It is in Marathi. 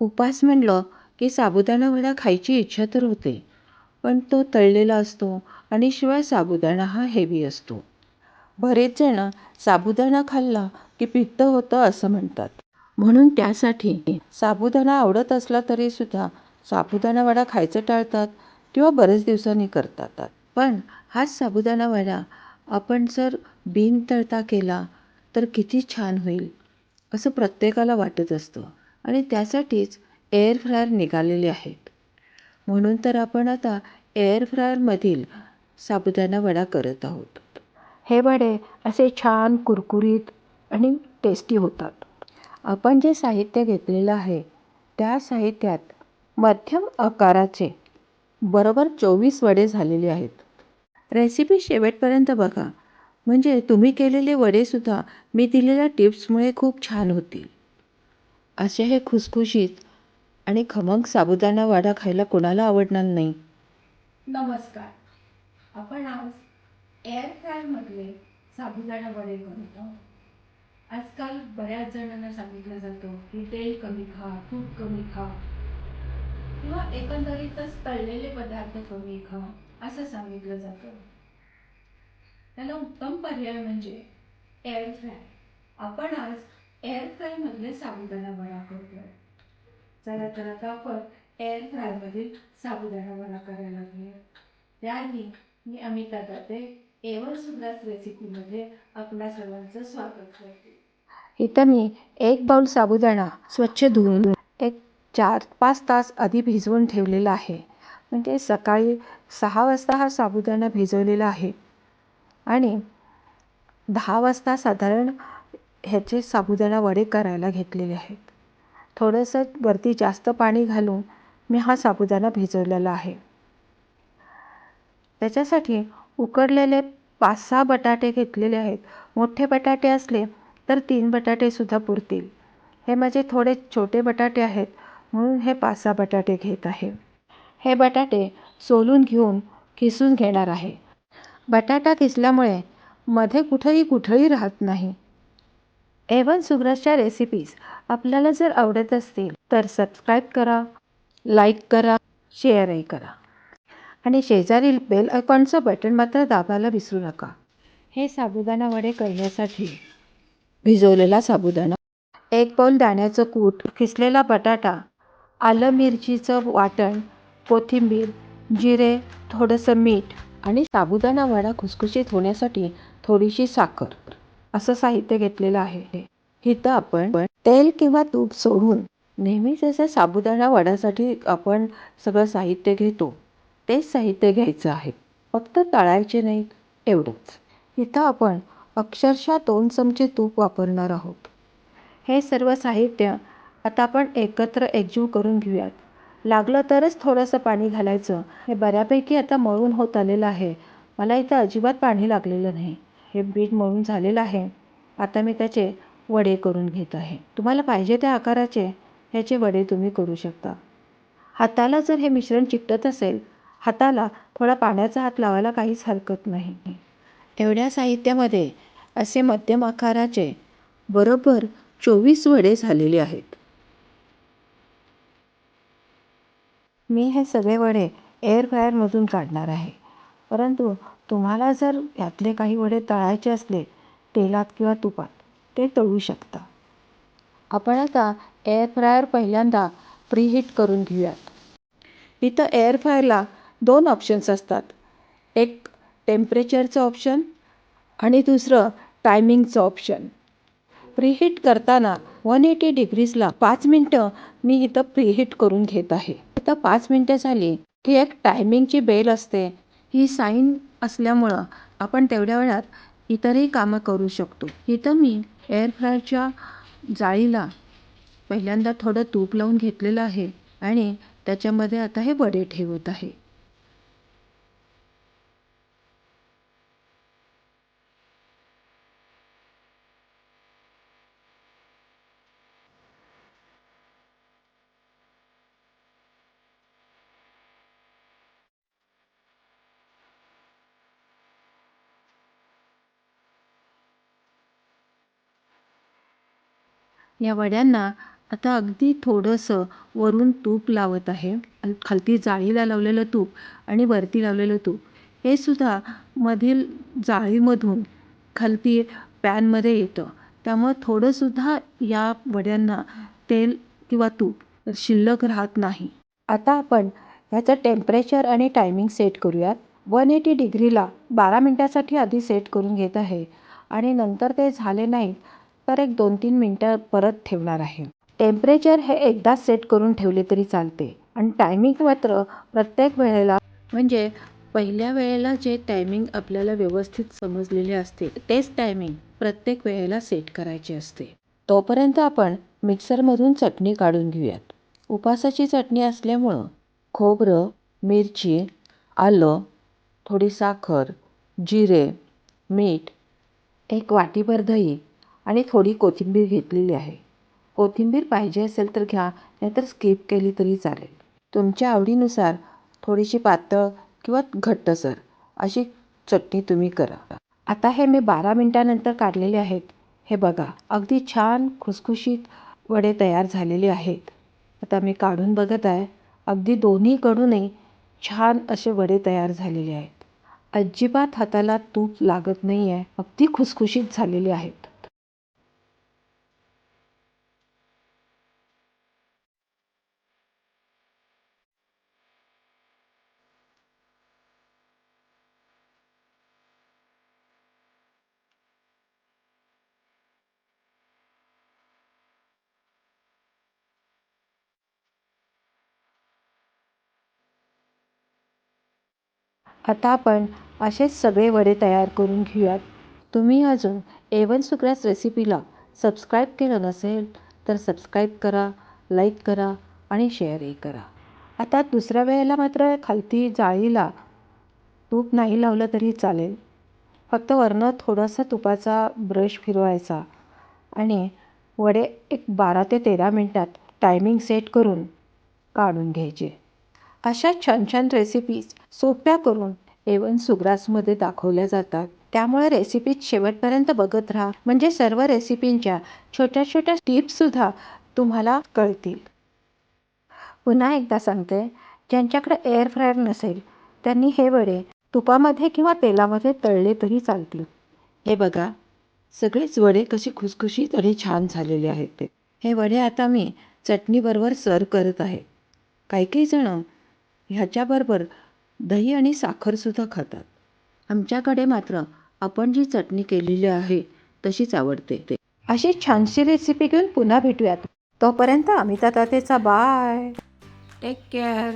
उपास म्हणलं की साबुदाणा वडा खायची इच्छा तर होते पण तो तळलेला असतो आणि शिवाय साबुदाणा हा हेवी असतो. बरेच जण साबुदाणा खाल्ला की पित्त होतं असं म्हणतात. म्हणून त्यासाठी साबुदाणा आवडत असला तरीसुद्धा साबुदाणा वडा खायचं टाळतात किंवा बरेच दिवसांनी करतात. पण हाच साबुदाणा वडा आपण जर बिन तळता केला तर किती छान होईल असं प्रत्येकाला वाटत असतं. आणि त्यासाठीच एअर फ्रायर निघालेले आहेत. म्हणून तर आपण आता एअर फ्रायरमधील साबुदाणा वडा करत आहोत. हे वडे असे छान कुरकुरीत आणि टेस्टी होतात. आपण जे साहित्य घेतलेलं आहे त्या साहित्यात मध्यम आकाराचे बरोबर चोवीस वडे झालेले आहेत. रेसिपी शेवटपर्यंत बघा. म्हणजे तुम्ही केलेले वडेसुद्धा मी दिलेल्या टिप्समुळे खूप छान होतील. असे हे खुसखुशीत आणि खमंग साबुदाणा वडा खायला कोणाला आवडणार नाही. नमस्कार. आपण आज एअर फ्रायरमधले साबुदाणा वडे करत आहोत. आजकाल बऱ्याच जणांना सांगितलं जातं की तेल कमी खा तूप कमी खा किंवा एकंदरीतच तळलेले पदार्थ कमी खा असं सांगितलं जातं. त्याला उत्तम पर्याय म्हणजे एअर फ्राय आपण आज एअर फ्रायमधले साबुदाणा वडा करतोय चला तर आता आपण एअर फ्रायमधील साबुदाणा वडा करायला लागूया. त्याआधी मी अमिता दाते एवर सुग्रास रेसिपीमध्ये आपल्या सर्वांचं स्वागत करते. इथं मी एक बाउल साबुदाणा स्वच्छ धुवून एक चार पाच तास आधी भिजवून ठेवलेला आहे. म्हणजे सकाळी सहा वाजता हा साबुदाणा भिजवलेला आहे. आणि दहा वाजता साधारण ह्याचे साबुदाणा वडे करायला घेतलेले आहेत. थोडंसं वरती जास्त पाणी घालून मी हा साबुदाणा भिजवलेला आहे. त्याच्यासाठी उकडलेले पाच सहा बटाटे घेतलेले आहेत. मोठे बटाटे असले तर तीन बटाटेसुद्धा पुरतील. हे माझे थोडे छोटे बटाटे आहेत म्हणून हे पाच सहा बटाटे घेत आहे. हे बटाटे सोलून घेऊन किसून घेणार आहे. बटाटा किसल्यामुळे मध्ये कुठंही कुठंही राहत नाही. एवन सुग्रासच्या रेसिपीज आपल्याला जर आवडत असतील तर सबस्क्राईब करा लाईक करा शेअरही करा. आणि शेजारील बेल आयकॉनचं बटन मात्र दाबायला विसरू नका. हे साबुदाणा वडे करण्यासाठी भिजवलेला साबुदाणा एक पाऊल दाण्याचं कूट खिसलेला बटाटा आलं मिरचीचं वाटण कोथिंबीर जिरे थोडंसं मीठ आणि साबुदाणा वडा खुसखुशीत होण्यासाठी थोडीशी साखर. असं साहित्य घेतलेलं आहे. इथं आपण तेल किंवा तूप सोडून नेहमी जसं साबुदाणा वड्यासाठी आपण सगळं साहित्य घेतो. तेच साहित्य घ्यायचं आहे. फक्त तळायचे नाही एवढंच. इथं आपण अक्षरशः दोन चमचे तूप वापरणार आहोत. हे सर्व साहित्य आता आपण एकत्र एकजीव करून घेऊयात. लागलं तरच थोडंसं पाणी घालायचं. हे बऱ्यापैकी आता मळून होत आलेलं आहे. मला इथं अजिबात पाणी लागलेलं नाही. हे बीट मळून झालेलं आहे. आता मी त्याचे वडे करून घेत आहे. तुम्हाला पाहिजे त्या आकाराचे ह्याचे वडे तुम्ही करू शकता. हाताला जर हे मिश्रण चिकटत असेल हाताला थोडा पाण्याचा हात लावायला काहीच हरकत नाही. एवढ्या साहित्यामध्ये असे मध्यम आकाराचे बरोबर चोवीस वडे झालेले आहेत. मी हे सगळे वडे एअर फ्रायरमधून काढणार आहे. परंतु तुम्हाला जर यातले काही वडे तळायचे असले तेलात किंवा तुपात ते तळू शकता. आपण आता एअर फ्रायर पहिल्यांदा प्रीहीट करून घेऊयात. इथं एअर फ्रायरला दोन ऑप्शन्स असतात. एक टेम्परेचरचं ऑप्शन आणि दुसरं टायमिंगचं ऑप्शन प्रीहीट करताना वन एटी डिग्रीजला पाच मिनटं मी इथं प्रीहीट करून घेत आहे. इथं पाच मिनटं झाली की एक टायमिंगची बेल असते. ही साईन असल्यामुळं आपण तेवढ्या वेळात इतरही कामं करू शकतो. इथं मी एअर फ्रायरच्या जाळीला पहिल्यांदा थोडं तूप लावून घेतलेलं आहे आणि त्याच्यामध्ये आता हे वडे ठेवत आहे. या वड्यांना आता अगदी थोडंसं वरून तूप लावत आहे. आणि खालती जाळीला लावलेलं तूप आणि वरती लावलेलं तूप. हे सुद्धा मधील जाळीमधून खालती पॅनमध्ये येतं. त्यामुळं थोडंसुद्धा या वड्यांना तेल किंवा तूप शिल्लक राहत नाही. आता आपण ह्याचं टेम्परेचर आणि टायमिंग सेट करूयात. वन एटी डिग्रीला बारा मिनटासाठी आधी सेट करून घेत आहे. आणि नंतर ते झाले नाहीत तर एक दोन तीन मिनटं परत ठेवणार आहे. टेम्परेचर हे एकदाच सेट करून ठेवले तरी चालते. आणि टायमिंग मात्र प्रत्येक वेळेला म्हणजे पहिल्या वेळेला जे टायमिंग आपल्याला व्यवस्थित समजलेले असते तेच टायमिंग प्रत्येक वेळेला सेट करायचे असते. तोपर्यंत आपण मिक्सरमधून चटणी काढून घेऊयात. उपासाची चटणी असल्यामुळं खोबरं मिरची आलं थोडी साखर जिरे मीठ एक वाटीभर दही आणि थोडी कोथिंबीर घेतलेली आहे. कोथिंबीर पाहिजे असेल तर घ्या नाहीतर स्किप केली तरी चालेल. तुमच्या आवडीनुसार थोडीशी पातळ किंवा घट्टसर अशी चटणी तुम्ही करा. आता हे मी बारा मिनटानंतर काढलेले आहेत. हे बघा अगदी छान खुसखुशीत वडे तयार झालेले आहेत. आता मी काढून बघत आहे. अगदी दोन्हीकडूनही छान असे वडे तयार झालेले आहेत. अजिबात हाताला तूप लागत नाही आहे अगदी खुसखुशीत झालेले आहेत. आता आपण असेच सगळे वडे तयार करून घेऊयात. तुम्ही अजून एवन सुग्रास रेसिपीला सबस्क्राईब केलं नसेल तर सबस्क्राईब करा लाईक करा आणि शेअरही करा. आता दुसऱ्या वेळेला मात्र खालती जाळीला तूप नाही लावलं तरी चालेल. फक्त वरनं थोडासा तुपाचा ब्रश फिरवायचा आणि वडे एक बारा ते तेरा मिनटात टायमिंग सेट करून काढून घ्यायचे. अशा छान छान रेसिपीज सोप्या करून एवन सुग्रासमध्ये दाखवल्या जातात. त्यामुळे रेसिपीज शेवटपर्यंत बघत राहा. म्हणजे सर्व रेसिपींच्या छोट्या छोट्या टिप्ससुद्धा तुम्हाला कळतील. पुन्हा एकदा सांगते ज्यांच्याकडे एअर फ्रायर नसेल त्यांनी हे वडे तुपामध्ये किंवा तेलामध्ये तळले तरी चालतील. हे बघा सगळेच वडे कसे खुसखुशीत आणि छान झालेले आहेत ते. हे वडे आता मी चटणीबरोबर सर्व करत आहे. काही काही जणं ह्याच्याबरोबर दही आणि साखरसुद्धा खातात. आमच्याकडे मात्र आपण जी चटणी केलेली आहे तशीच आवडते. ते अशी छानशी रेसिपी घेऊन पुन्हा भेटूयात. तोपर्यंत अमिता तातेचा बाय टेक केअर